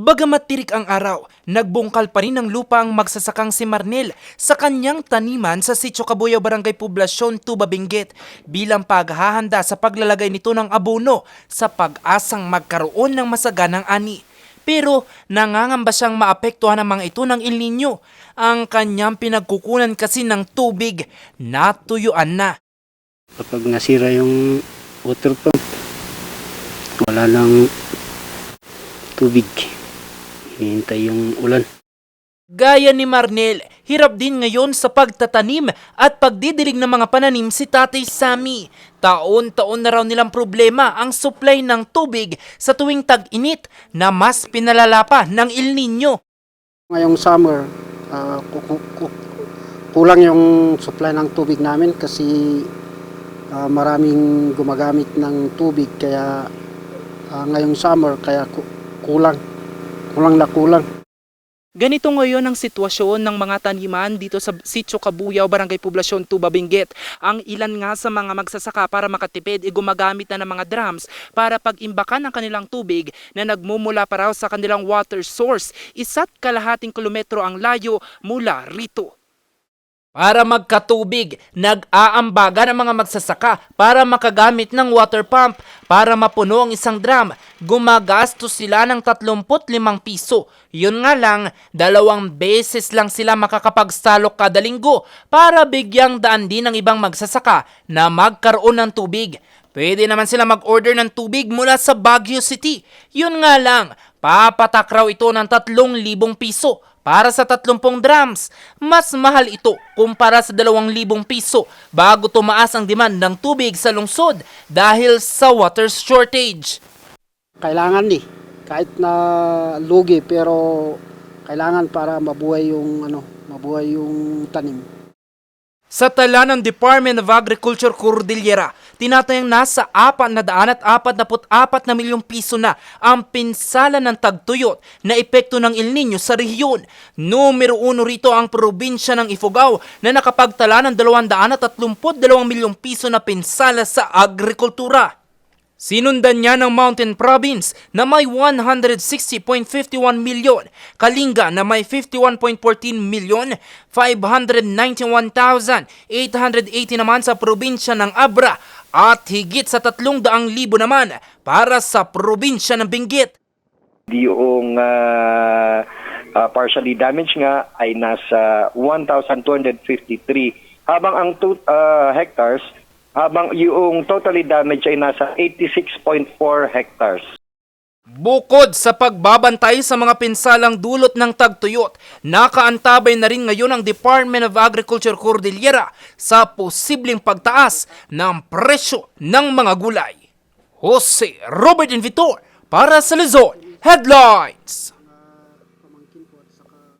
Bagamat tirik ang araw, nagbungkal pa rin ng lupa ang magsasakang si Marnel sa kanyang taniman sa Sitio Kabuyaw Barangay Poblasyon, Tuba Benguet bilang paghahanda sa paglalagay nito ng abono sa pag-asang magkaroon ng masaganang ani. Pero nangangamba siyang maapektuhan ng mga ito ng El Nino. Ang kanyang pinagkukunan kasi ng tubig, natuyuan na. Kapag nasira yung water pump, wala nang tubig. Hinihintay yung ulan. Gaya ni Marnel, hirap din ngayon sa pagtatanim at pagdidilig ng mga pananim si Tatay Sami. Taon-taon na raw nilang problema ang supply ng tubig sa tuwing tag-init na mas pinalala pa ng El Nino. Ngayong summer, ku- kulang yung supply ng tubig namin kasi ah, maraming gumagamit ng tubig kaya ah, ngayong summer kaya ku- kulang. Kulang na kulang. Ganito ngayon ang sitwasyon ng mga taniman dito sa Sitio Kabuyaw, Barangay Poblasyon, Tuba, Benguet. Ang ilan nga sa mga magsasaka para makatipid ay gumagamit na ng mga drums para pag-imbakan ang kanilang tubig na nagmumula pa sa kanilang water source. Isa't kalahating kilometro ang layo mula rito. Para magkatubig, nag-aambaga ng mga magsasaka para makagamit ng water pump. Para mapuno ang isang drum, gumagastos sila ng 35 piso. Yun nga lang, dalawang beses lang sila makakapagsalok kada linggo para bigyang daan din ng ibang magsasaka na magkaroon ng tubig. Pwede naman sila mag-order ng tubig mula sa Baguio City. Yun nga lang, papatak raw ito ng 3,000 piso para sa 30 drums. Mas mahal ito kumpara sa 2,000 piso bago tumaas ang demand ng tubig sa lungsod dahil sa water shortage. Kailangan ni kahit na lugi pero kailangan para mabuhay yung ano, mabuhay yung tanim. Sa tala ng Department of Agriculture Cordillera, tinatayang nasa 444 na milyong piso na ang pinsala ng tagtuyot na epekto ng El Nino sa rehiyon. Numero uno rito ang probinsya ng Ifugao na nakapagtala ng 232 milyong piso na pinsala sa agrikultura. Sinundan niya ng Mountain Province na may 160.51 milyon, Kalinga na may 51.14 milyon, 591,880 naman sa probinsya ng Abra at higit sa 300,000 naman para sa probinsya ng Benguet. yung ah, ah, partially damaged nga ay nasa 1,253 habang ang two, ah, hectares habang yung totally damaged ay nasa 86.4 hectares. Bukod sa pagbabantay sa mga pinsalang dulot ng tagtuyot, nakaantabay na rin ngayon ang Department of Agriculture Cordillera sa posibleng pagtaas ng presyo ng mga gulay. Jose Robert Invitor para sa Luzon Headlines.